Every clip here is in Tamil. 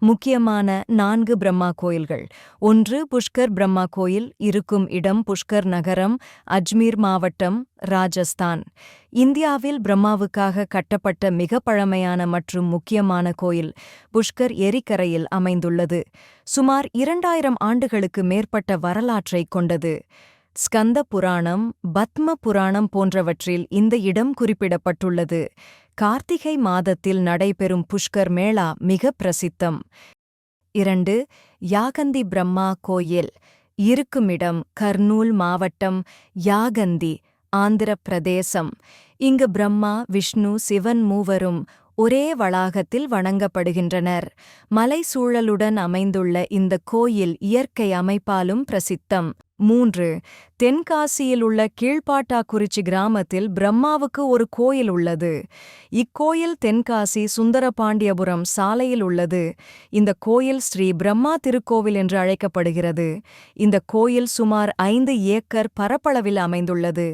முக்கியமான நான்கு பிரம்மா கோயில்கள். ஒன்று புஷ்கர் பிரம்மா கோயில் இருக்கும் இடம் புஷ்கர் நகரம் அஜ்மீர் மாவட்டம் ராஜஸ்தான். இந்தியாவில் பிரம்மாவுக்காக கட்டப்பட்ட மிக பழமையான மற்றும் முக்கியமான கோயில் புஷ்கர் எரிக்கரையில் அமைந்துள்ளது. சுமார் இரண்டாயிரம் ஆண்டுகளுக்கு மேற்பட்ட வரலாற்றைக் கொண்டது. ஸ்கந்த புராணம் பத்ம புராணம் போன்றவற்றில் இந்த இடம் குறிப்பிடப்பட்டுள்ளது. கார்த்திகை மாதத்தில் நடைபெறும் புஷ்கர் மேளா மிக பிரசித்தம். இரண்டு யாகந்தி பிரம்மா கோயில். இருக்குமிடம் கர்னூல் மாவட்டம் யாகந்தி ஆந்திரப் பிரதேசம். இங்கு பிரம்மா விஷ்ணு சிவன் மூவரும் ஒரே வளாகத்தில் வணங்கப்படுகின்றனர். மலை சூழலுடன் அமைந்துள்ள இந்த கோயில் இயற்கை அமைப்பாலும் பிரசித்தம். மூன்று தென்காசியில் உள்ள கீழ்ப்பாட்டாக்குறிச்சி கிராமத்தில் பிரம்மாவுக்கு ஒரு கோயில் உள்ளது. இக்கோயில் தென்காசி சுந்தரபாண்டியபுரம் சாலையில் உள்ளது. இந்த கோயில் ஸ்ரீ பிரம்மா திருக்கோவில் என்று அழைக்கப்படுகிறது. இந்த கோயில் சுமார் ஐந்து ஏக்கர் பரப்பளவில் அமைந்துள்ளது.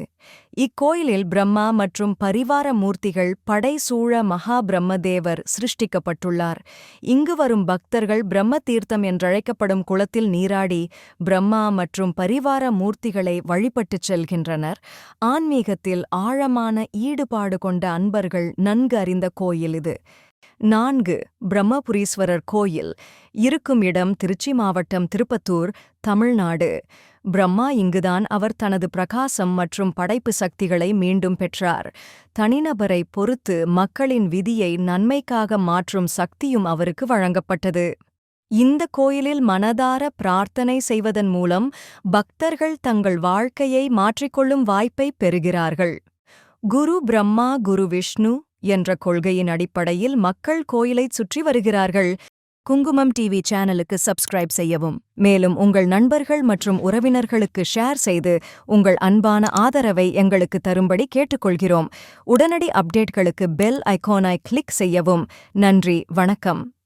இக்கோயிலில் பிரம்மா மற்றும் பரிவார மூர்த்திகள் படை சூழ மகா பிரம்மதேவர் சிருஷ்டிக்கப்பட்டுள்ளார். இங்கு வரும் பக்தர்கள் பிரம்ம தீர்த்தம் என்றழைக்கப்படும் குளத்தில் நீராடி பிரம்மா மற்றும் பரிவார மூர்த்திகளை வழிபட்டுச் செல்கின்றனர். ஆன்மீகத்தில் ஆழமான ஈடுபாடு கொண்ட அன்பர்கள் நன்கு அறிந்த கோயில் இது. நான்கு பிரம்மபுரீஸ்வரர் கோயில். இருக்கும் இடம் திருச்சி மாவட்டம் திருப்பத்தூர் தமிழ்நாடு. பிரம்மா இங்குதான் அவர் தனது பிரகாசம் மற்றும் படைப்பு சக்திகளை மீண்டும் பெற்றார். தனிநபரை பொறுத்து மக்களின் விதியை நன்மைக்காக மாற்றும் சக்தியும் அவருக்கு வழங்கப்பட்டது. இந்த கோயிலில் மனதார பிரார்த்தனை செய்வதன் மூலம் பக்தர்கள் தங்கள் வாழ்க்கையை மாற்றிக்கொள்ளும் வாய்ப்பை பெறுகிறார்கள். குரு பிரம்மா குரு விஷ்ணு என்ற கொள்கையின் அடிப்படையில் மக்கள் கோயிலைச் சுற்றி வருகிறார்கள். குங்குமம் டிவி சேனலுக்கு சப்ஸ்கிரைப் செய்யவும். மேலும் உங்கள் நண்பர்கள் மற்றும் உறவினர்களுக்கு ஷேர் செய்து உங்கள் அன்பான ஆதரவை எங்களுக்கு தரும்படி கேட்டுக்கொள்கிறோம். உடனடி அப்டேட்களுக்கு பெல் ஐகானை கிளிக் செய்யவும். நன்றி வணக்கம்.